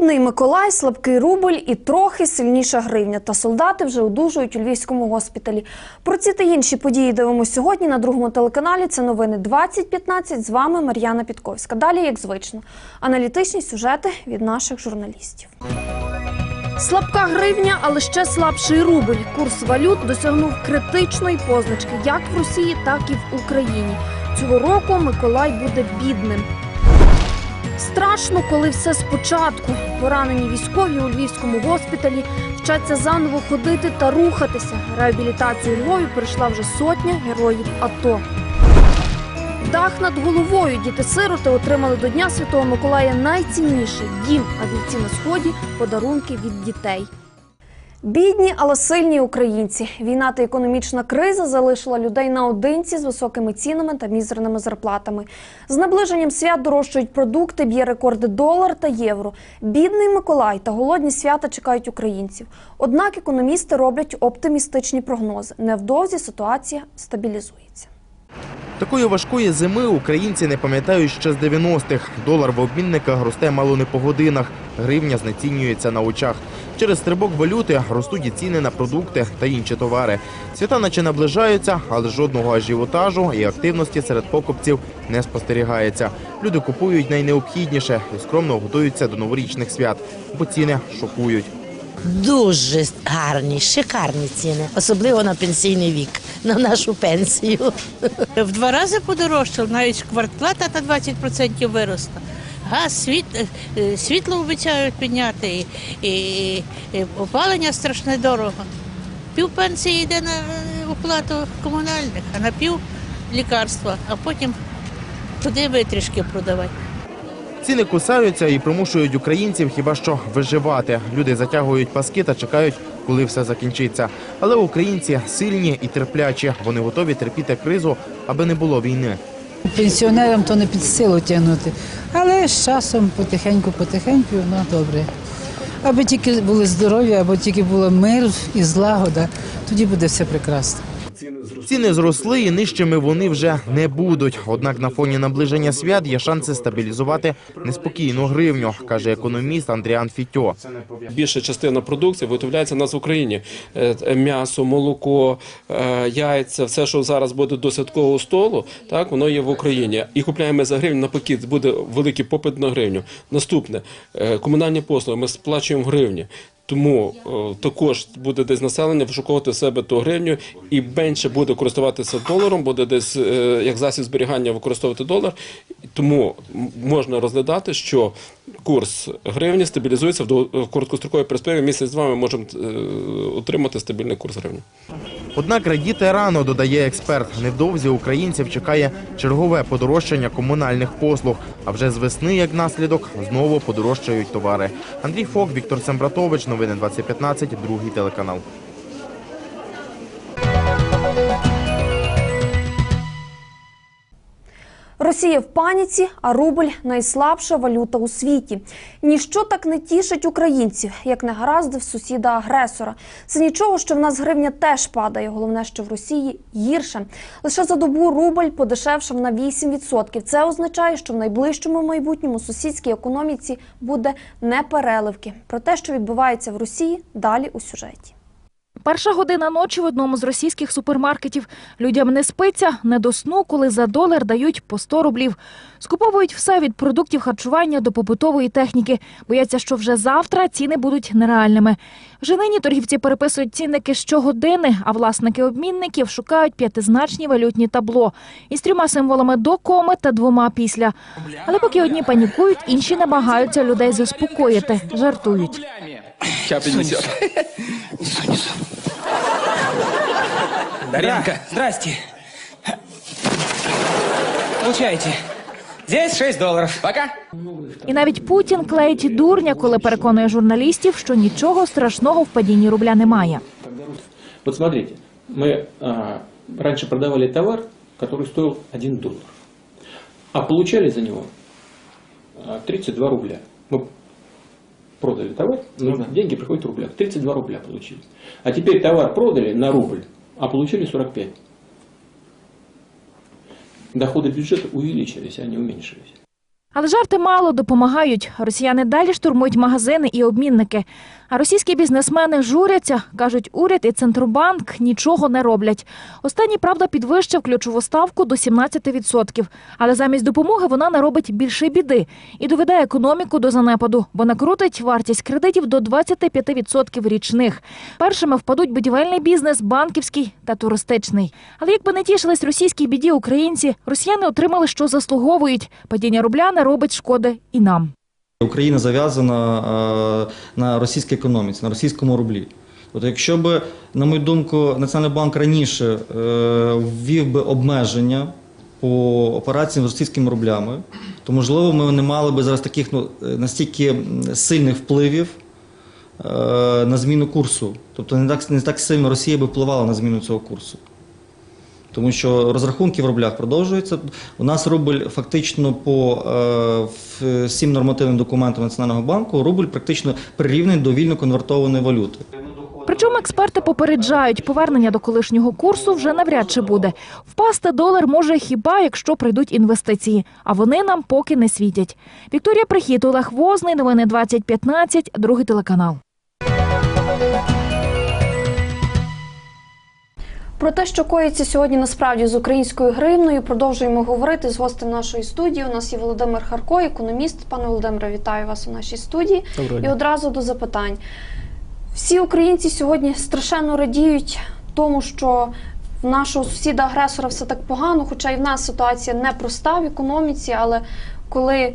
Бідний Миколай, слабкий рубль і трохи сильніша гривня. Та солдати вже одужують у львівському госпіталі. Про ці та інші події дивимося сьогодні на другому телеканалі. Це новини 2015. З вами Мар'яна Підковська. Далі, як звично, аналітичні сюжети від наших журналістів. Слабка гривня, але ще слабший рубль. Курс валют досягнув критичної позначки як в Росії, так і в Україні. Цього року Миколай буде бідним. Страшно, коли все спочатку. Поранені військові у львівському госпіталі вчаться заново ходити та рухатися. Реабілітацію Львові пройшла вже сотня героїв АТО. Дах над головою діти-сироти отримали до Дня Святого Миколая найцінніший дім, а бійці на сході подарунки від дітей. Бідні, але сильні українці. Війна та економічна криза залишила людей наодинці з високими цінами та мізерними зарплатами. З наближенням свят дорожчають продукти, б'є рекорди долар та євро. Бідний Миколай та голодні свята чекають українців. Однак економісти роблять оптимістичні прогнози. Невдовзі ситуація стабілізується. Такої важкої зими українці не пам'ятають ще з 90-х. Долар в обмінниках росте мало не по годинах. Гривня знецінюється на очах. Через стрибок валюти ростуть і ціни на продукти та інші товари. Свята наче наближаються, але жодного ажіотажу і активності серед покупців не спостерігається. Люди купують найнеобхідніше і скромно готуються до новорічних свят, бо ціни шокують. Дуже гарні, шикарні ціни, особливо на пенсійний вік, на нашу пенсію. В два рази подорожчав, навіть квартплата та 20% виросла. Газ, світ, е, світло обіцяють підняти, і, і, і опалення страшне дорого. Пів пенсії йде на е, оплату комунальних, а на пів лікарства, а потім туди витрішки продавати. Ціни кусаються і примушують українців хіба що виживати. Люди затягують паски та чекають, коли все закінчиться. Але українці сильні і терплячі. Вони готові терпіти кризу, аби не було війни. Пенсіонерам то не під силу тягнути, але з часом потихеньку, потихеньку воно добре. Аби тільки були здорові, або тільки було мир і злагода, тоді буде все прекрасно. Ціни зросли і нижчими вони вже не будуть. Однак на фоні наближення свят є шанси стабілізувати неспокійну гривню, каже економіст Андріан Фітьо. Більша частина продукції виготовляється у нас в Україні. Е, е, М'ясо, молоко, е, яйця, все, що зараз буде до святкового столу, так воно є в Україні. І купляємо за гривню, навпаки, буде великий попит на гривню. Наступне комунальні послуги ми сплачуємо в гривні. Тому е, також буде десь населення вишукувати себе ту гривню і менше буде користуватися доларом, буде десь е, як засіб зберігання використовувати долар. Тому можна розглядати, що курс гривні стабілізується в короткостроковій перспективі. Місяць-два ми можемо е, отримати стабільний курс гривні. Однак радіти рано, додає експерт. Невдовзі українців чекає чергове подорожчання комунальних послуг. А вже з весни, як наслідок, знову подорожчають товари. Андрій Фок, Віктор Сембратович, новини 2015, другий телеканал. Росія в паніці, а рубль найслабша валюта у світі. Ніщо так не тішить українців, як негаразди в сусіда-агресора. Це нічого, що в нас гривня теж падає. Головне, що в Росії гірше. Лише за добу рубль подешевшав на 8%. Це означає, що в найближчому майбутньому сусідській економіці буде не переливки. Про те, що відбувається в Росії, далі у сюжеті. Перша година ночі в одному з російських супермаркетів людям не спиться, не до сну, коли за долар дають по 100 рублів. Скуповують все від продуктів харчування до побутової техніки. Бояться, що вже завтра ціни будуть нереальними. Вже нині торгівці переписують цінники щогодини, а власники обмінників шукають п'ятизначні валютні табло із трьома символами до коми та двома після. Але поки одні панікують, інші намагаються людей заспокоїти, жартують. 50. Даренко, да. здрасте. Получайте. Здесь 6 доларів. Пока. і навіть Путін клеїть дурня, коли переконує журналістів, що нічого страшного в падінні рубля немає. От смотрите, ми а, раніше продавали товар, який стоїв 1 долар, а получали за нього 32 рубля. Ми продали товар, но ну деньги приходят в рублях. 32 рубля получили. А теперь товар продали на рубль а получили 45. Доходы бюджета увеличились, а не уменьшились. Але жарти мало допомагають. Росіяни далі штурмують магазини і обмінники. А російські бізнесмени журяться, кажуть, уряд і центробанк нічого не роблять. Останній, правда, підвищив ключову ставку до 17%. Але замість допомоги вона наробить більше біди і доведе економіку до занепаду, бо накрутить вартість кредитів до 25% річних. Першими впадуть будівельний бізнес, банківський та туристичний. Але якби не тішились російській біді українці, росіяни отримали, що заслуговують. Падіння рубля робить шкоди і нам. Україна зав'язана е, на російській економіці, на російському рублі. Тобто, якщо б, на мою думку, Національний банк раніше е, ввів би обмеження по операціям з російськими рублями, то можливо ми не мали би зараз таких ну, е, настільки сильних впливів на зміну курсу. Тобто не так, не так сильно Росія би впливала на зміну цього курсу. Тому що розрахунки в рублях продовжуються. У нас рубль фактично по е, всім нормативним документам Національного банку рубль практично прирівняний до вільно конвертованої валюти. Причому експерти попереджають, повернення до колишнього курсу вже навряд чи буде. Впасти долар може хіба, якщо прийдуть інвестиції, а вони нам поки не світять. Вікторія Прихід, Олег Возний, новини 2015, другий телеканал. Про те, що коїться сьогодні насправді з українською гривною, продовжуємо говорити з гостем нашої студії. У нас є Володимир Харко, економіст. Пане Володимире, вітаю вас у нашій студії. Доброго І одразу до запитань. Всі українці сьогодні страшенно радіють тому, що в нашого сусіда-агресора все так погано, хоча і в нас ситуація непроста в економіці, але коли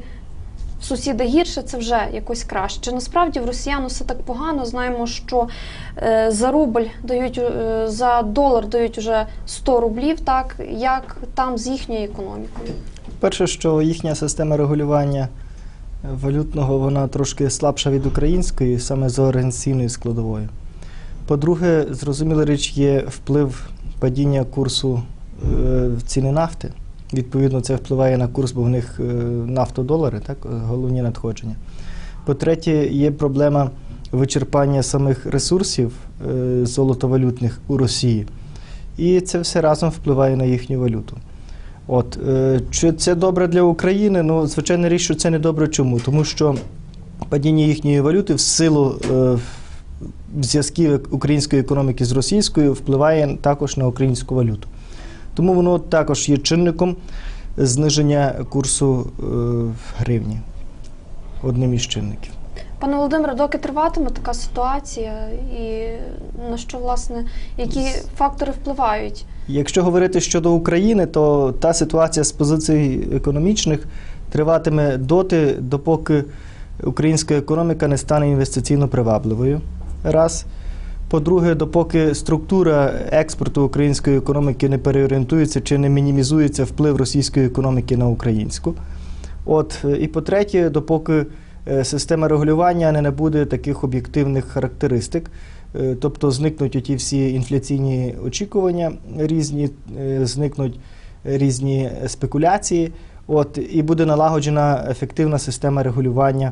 в сусіда гірше, це вже якось краще. Чи насправді в росіян все так погано? Знаємо, що е, за рубль дають е, за долар дають уже 100 рублів. Так як там з їхньою економікою? Перше, що їхня система регулювання валютного вона трошки слабша від української, саме з організаційною складовою. По-друге, зрозуміла річ, є вплив падіння курсу е, ціни нафти. Відповідно, це впливає на курс, бо в них е, нафтодолари, так, е, головні надходження. По-третє, є проблема вичерпання самих ресурсів е, золотовалютних у Росії. І це все разом впливає на їхню валюту. От чи це добре для України? Ну, звичайно, річ, що це не добре. Чому? Тому що падіння їхньої валюти в силу зв'язків української економіки з російською впливає також на українську валюту. Тому воно також є чинником зниження курсу е, гривні. Одним із чинників. Пане Володимире, доки триватиме така ситуація, і на що власне які фактори впливають? Якщо говорити щодо України, то та ситуація з позицій економічних триватиме доти, допоки українська економіка не стане інвестиційно привабливою. Раз. По-друге, допоки структура експорту української економіки не переорієнтується чи не мінімізується вплив російської економіки на українську. От, е, і по-третє, допоки е, система регулювання не набуде таких об'єктивних характеристик, Е, тобто зникнуть оті всі інфляційні очікування різні, зникнуть різні спекуляції, от, і буде налагоджена ефективна система регулювання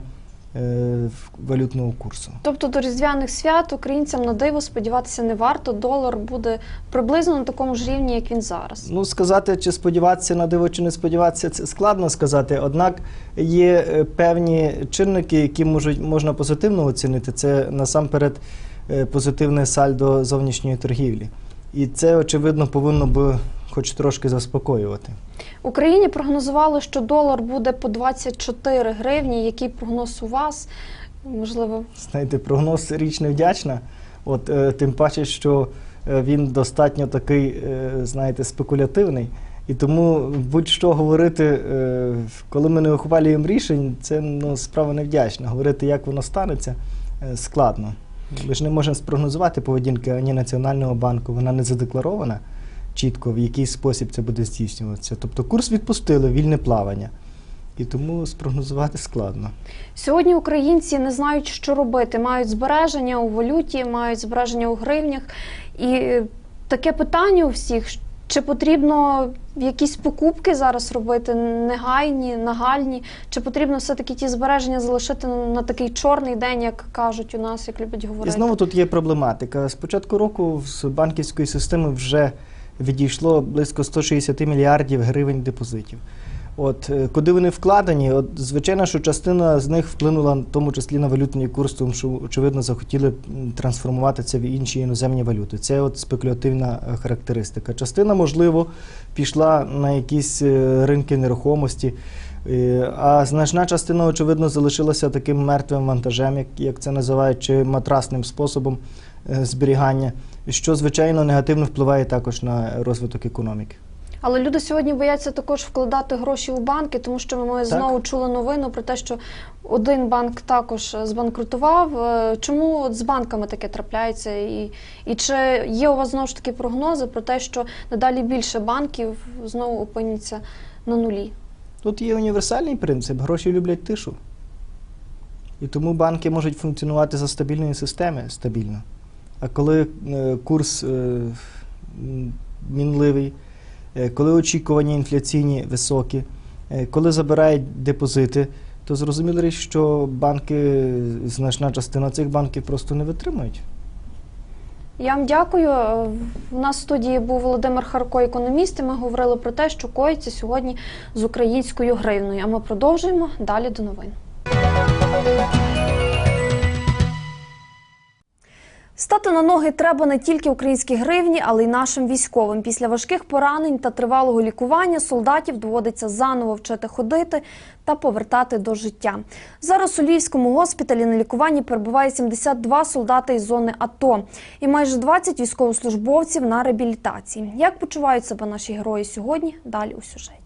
валютного курсу. Тобто до різдвяних свят українцям на диво сподіватися не варто. Долар буде приблизно на такому ж рівні, як він зараз. Ну, сказати, чи сподіватися на диво, чи не сподіватися, це складно сказати. Однак є е, певні чинники, які можуть можна позитивно оцінити. Це насамперед е, позитивне сальдо зовнішньої торгівлі. І це, очевидно, повинно би хоч трошки заспокоювати. Україні прогнозували, що долар буде по 24 гривні. Який прогноз у вас? Можливо, Знаєте, прогноз річ невдячна. От е, тим паче, що е, він достатньо такий, е, знаєте, спекулятивний. І тому будь-що говорити, е, коли ми не ухвалюємо рішень, це ну, справа невдячна. Говорити, як воно станеться, е, складно. Ми ж не можемо спрогнозувати поведінки ані Національного банку, вона не задекларована чітко, в який спосіб це буде здійснюватися. Тобто курс відпустили, вільне плавання. І тому спрогнозувати складно. сьогодні українці не знають, що робити. Мають збереження у валюті, мають збереження у гривнях. І е, таке питання у всіх: чи потрібно якісь покупки зараз робити негайні, нагальні, чи потрібно все-таки ті збереження залишити на такий чорний день, як кажуть у нас, як люблять І говорити? знову тут є проблематика. З початку року з банківської системи вже відійшло близько 160 мільярдів гривень депозитів. От е, куди вони вкладені? От звичайно, що частина з них вплинула в тому числі на валютний курс, тому що очевидно захотіли трансформувати це в інші іноземні валюти. Це от спекулятивна е, характеристика. Частина, можливо, пішла на якісь е, ринки нерухомості. А значна частина, очевидно, залишилася таким мертвим вантажем, як, це називають, чи матрасним способом зберігання, що, звичайно, негативно впливає також на розвиток економіки. Але люди сьогодні бояться також вкладати гроші у банки, тому що ми знову чули новину про те, що один банк також збанкрутував. Е, Чому от з банками таке трапляється? І, і чи є у вас знову ж таки прогнози про те, що надалі більше банків знову опиняться на нулі? Тут є універсальний принцип: гроші люблять тишу. І тому банки можуть функціонувати за стабільної системи стабільно. А коли е, курс е, мінливий, е, коли очікування інфляційні високі, коли забирають депозити, то зрозуміло що банки, значна частина цих банків просто не витримують. Я вам дякую. У нас в студії був Володимир Харко, економіст. і Ми говорили про те, що коїться сьогодні з українською гривною. А ми продовжуємо далі до новин. Стати на ноги треба не тільки українській гривні, але й нашим військовим. Після важких поранень та тривалого лікування солдатів доводиться заново вчити ходити та повертати до життя. Зараз у Львівському госпіталі на лікуванні перебуває 72 солдати із зони АТО і майже 20 військовослужбовців на реабілітації. Як почувають себе наші герої сьогодні? Далі у сюжеті.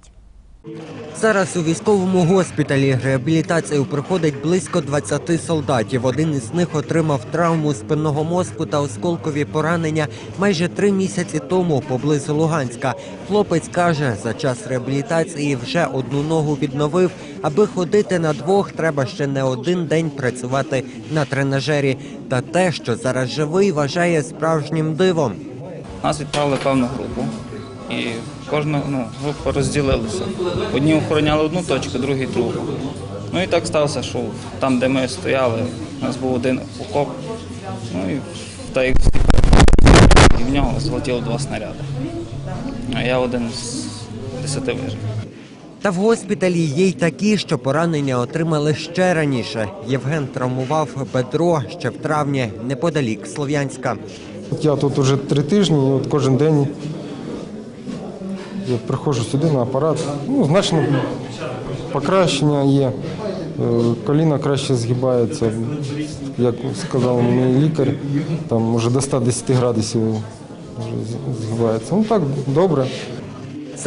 Зараз у військовому госпіталі реабілітацію проходить близько 20 солдатів. Один із них отримав травму спинного мозку та осколкові поранення майже три місяці тому поблизу Луганська. Хлопець каже, за час реабілітації вже одну ногу відновив. Аби ходити на двох, треба ще не один день працювати на тренажері. Та те, що зараз живий, вважає справжнім дивом. Нас відправили певну групу. І кожна ну, група розділилася. Одні охороняли одну точку, другі другу. Ну і так сталося, що там, де ми стояли, у нас був один окоп, ну і та як і в нього злетіло два снаряди. А я один з десяти вижив. Та в госпіталі є й такі, що поранення отримали ще раніше. Євген травмував бедро ще в травні неподалік Слов'янська. Я тут уже три тижні, і от кожен день я приходжу сюди на апарат. Ну, значно покращення є. Е, Коліна краще згибається, як сказав мій лікар, там вже до 110 градусів згибається. Ну так, добре.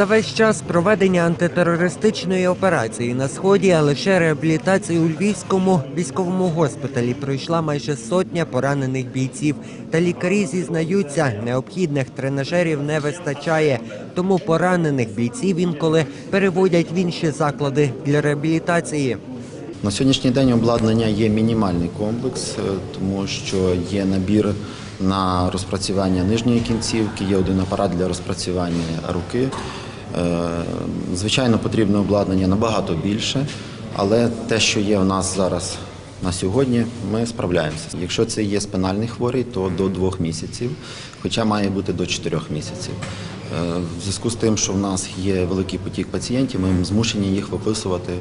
За весь час проведення антитерористичної операції на сході, а лише реабілітацію у Львівському військовому госпіталі пройшла майже сотня поранених бійців. Та лікарі зізнаються, необхідних тренажерів не вистачає. Тому поранених бійців інколи переводять в інші заклади для реабілітації. На сьогоднішній день обладнання є мінімальний комплекс, е, тому що є набір на розпрацювання нижньої кінцівки, є один апарат для розпрацювання руки. Е, Звичайно, потрібне обладнання набагато більше, але те, що є у нас зараз на сьогодні, ми справляємося. Якщо це є спинальний хворий, то до двох місяців, хоча має бути до чотирьох місяців. Е, В зв'язку з тим, що в нас є великий потік пацієнтів, ми змушені їх виписувати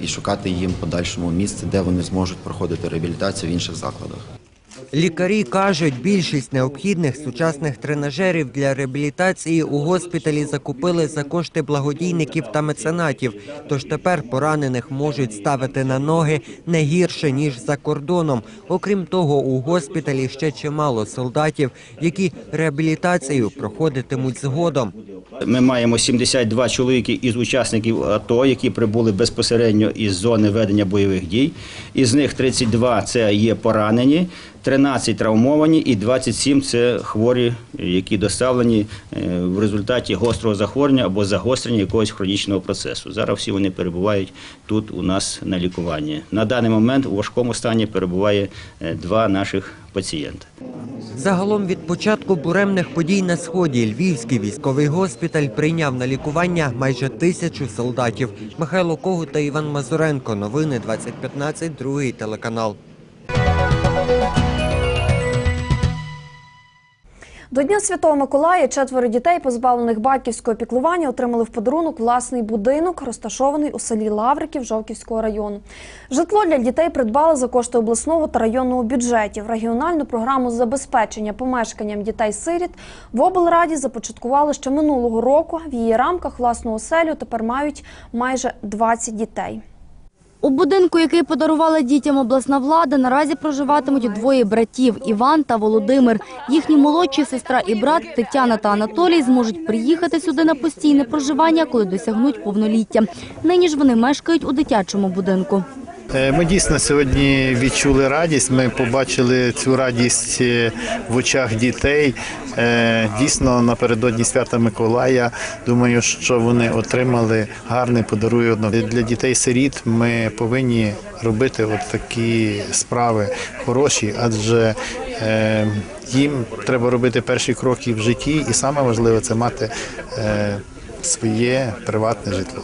і шукати їм подальшому місце, де вони зможуть проходити реабілітацію в інших закладах. Лікарі кажуть, більшість необхідних сучасних тренажерів для реабілітації у госпіталі закупили за кошти благодійників та меценатів. Тож тепер поранених можуть ставити на ноги не гірше ніж за кордоном. Окрім того, у госпіталі ще чимало солдатів, які реабілітацію проходитимуть згодом. Ми маємо 72 чоловіки із учасників АТО, які прибули безпосередньо із зони ведення бойових дій. Із них 32 – це є поранені, 13 травмовані і 27 – це хворі, які доставлені е, в результаті гострого захворювання або загострення якогось хронічного процесу. Зараз всі вони перебувають тут у нас на лікуванні. На даний момент у важкому стані перебуває е, два наших пацієнти. Загалом від початку буремних подій на сході Львівський військовий госпіталь прийняв на лікування майже тисячу солдатів. Михайло Когут та Іван Мазуренко. Новини 2015, другий телеканал. До Дня Святого Миколая четверо дітей, позбавлених батьківського піклування, отримали в подарунок власний будинок, розташований у селі Лавриків Жовківського району. Житло для дітей придбали за кошти обласного та районного бюджетів. Регіональну програму забезпечення помешканням дітей-сиріт в облраді започаткували ще минулого року. В її рамках власну оселю тепер мають майже 20 дітей. У будинку, який подарувала дітям обласна влада, наразі проживатимуть двоє братів – Іван та Володимир. Їхні молодші сестра і брат Тетяна та Анатолій зможуть приїхати сюди на постійне проживання, коли досягнуть повноліття. Нині ж вони мешкають у дитячому будинку. Е, Ми дійсно сьогодні відчули радість. Ми побачили цю радість е, в очах дітей. Е, Дійсно, напередодні свята Миколая. Думаю, що вони отримали гарний подарунок. для дітей-сиріт. Ми повинні робити от такі справи хороші, адже їм треба робити перші кроки в житті, і саме важливе це мати своє приватне житло.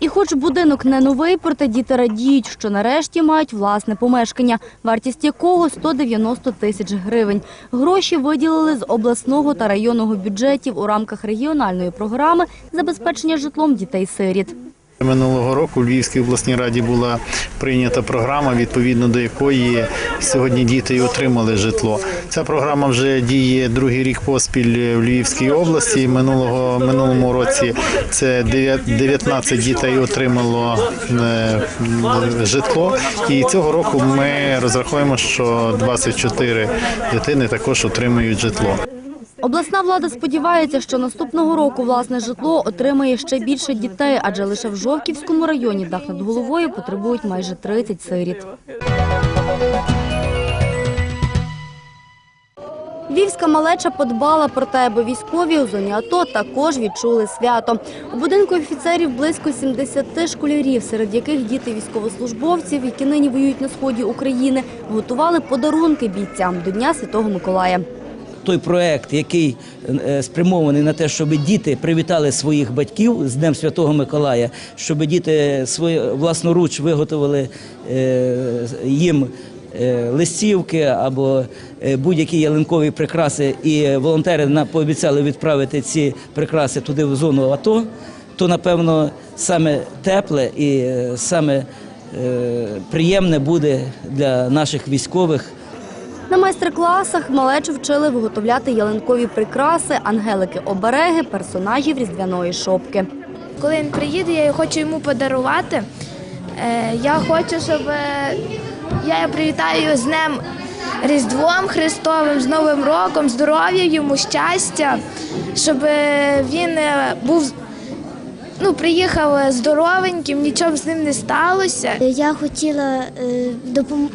І хоч будинок не новий, проте діти радіють, що нарешті мають власне помешкання, вартість якого 190 тисяч гривень. Гроші виділили з обласного та районного бюджетів у рамках регіональної програми забезпечення житлом дітей-сиріт. Минулого року у Львівській обласній раді була прийнята програма, відповідно до якої сьогодні діти і отримали житло. Ця програма вже діє другий рік поспіль в Львівській області. Минулого минулому році це 19 дітей отримало е, житло. І цього року ми розраховуємо, що 24 дитини також отримують житло. Обласна влада сподівається, що наступного року власне житло отримає ще більше дітей, адже лише в Жовківському районі дах над головою потребують майже 30 сиріт. Львівська малеча подбала про те, аби військові у зоні АТО також відчули свято. У будинку офіцерів близько 70 школярів, серед яких діти військовослужбовців, які нині воюють на сході України, готували подарунки бійцям до Дня Святого Миколая. Той проект, який е, спрямований на те, щоб діти привітали своїх батьків з Днем Святого Миколая, щоб діти свої власноруч виготовили е, їм е, листівки або будь-які ялинкові прикраси, і волонтери на- пообіцяли відправити ці прикраси туди в зону АТО, то напевно саме тепле і саме приємне буде для наших військових На майстер-класах малечу вчили виготовляти ялинкові прикраси, ангелики-обереги, персонажів різдвяної шопки. Коли він приїде, я хочу йому подарувати. Е, Я хочу, щоб е, я його привітаю з Днем Різдвом Христовим, з Новим роком, здоров'я йому, щастя, щоб е, він був ну, приїхав здоровеньким, нічого з ним не сталося. Я хотіла е, допом...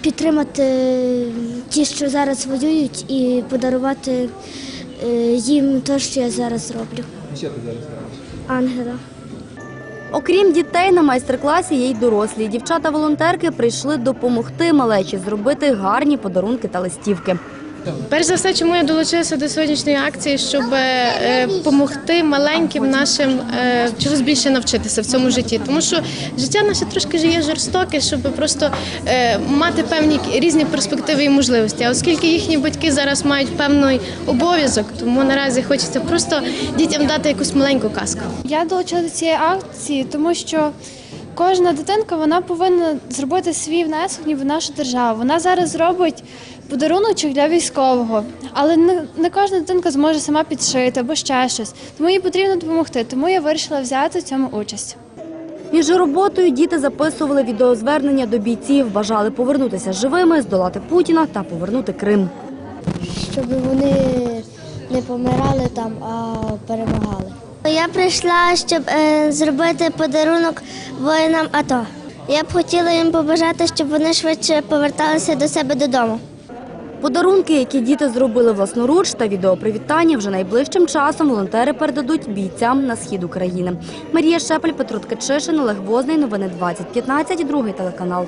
підтримати ті, що зараз воюють, і подарувати е, їм те, що я зараз роблю. Що ти зараз Ангела. Окрім дітей, на майстер-класі є й дорослі. Дівчата-волонтерки прийшли допомогти малечі зробити гарні подарунки та листівки. Перш за все, чому я долучилася до сьогоднішньої акції, щоб допомогти маленьким нашим е, чогось більше навчитися в цьому житті. Тому що життя наше трошки є жорстоке, щоб просто е, мати певні різні перспективи і можливості. А оскільки їхні батьки зараз мають певний обов'язок, тому наразі хочеться просто дітям дати якусь маленьку казку. Я долучилася до цієї акції, тому що кожна дитинка вона повинна зробити свій внесок ніби в нашу державу. Вона зараз зробить подаруночок для військового, але не, не кожна дитинка зможе сама підшити або ще щось. Тому їй потрібно допомогти. Тому я вирішила взяти в цьому участь. Між роботою діти записували відеозвернення до бійців, бажали повернутися живими, здолати Путіна та повернути Крим. Щоб вони не помирали там, а перемагали. Я прийшла, щоб е, зробити подарунок воїнам АТО. Я б хотіла їм побажати, щоб вони швидше поверталися до себе додому. Подарунки, які діти зробили власноруч, та відеопривітання вже найближчим часом волонтери передадуть бійцям на схід України. Марія Шепель, Петро Ткачишин, Олег Возний. Новини 2015, другий телеканал.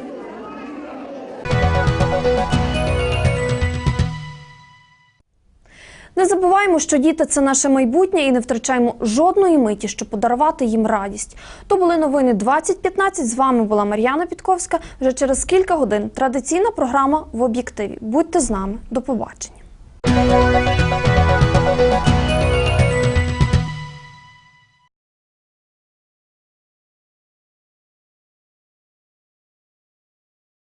Не забуваємо, що діти це наше майбутнє, і не втрачаємо жодної миті, щоб подарувати їм радість. То були новини 2015. З вами була Мар'яна Підковська. Вже через кілька годин традиційна програма в об'єктиві. Будьте з нами. До побачення.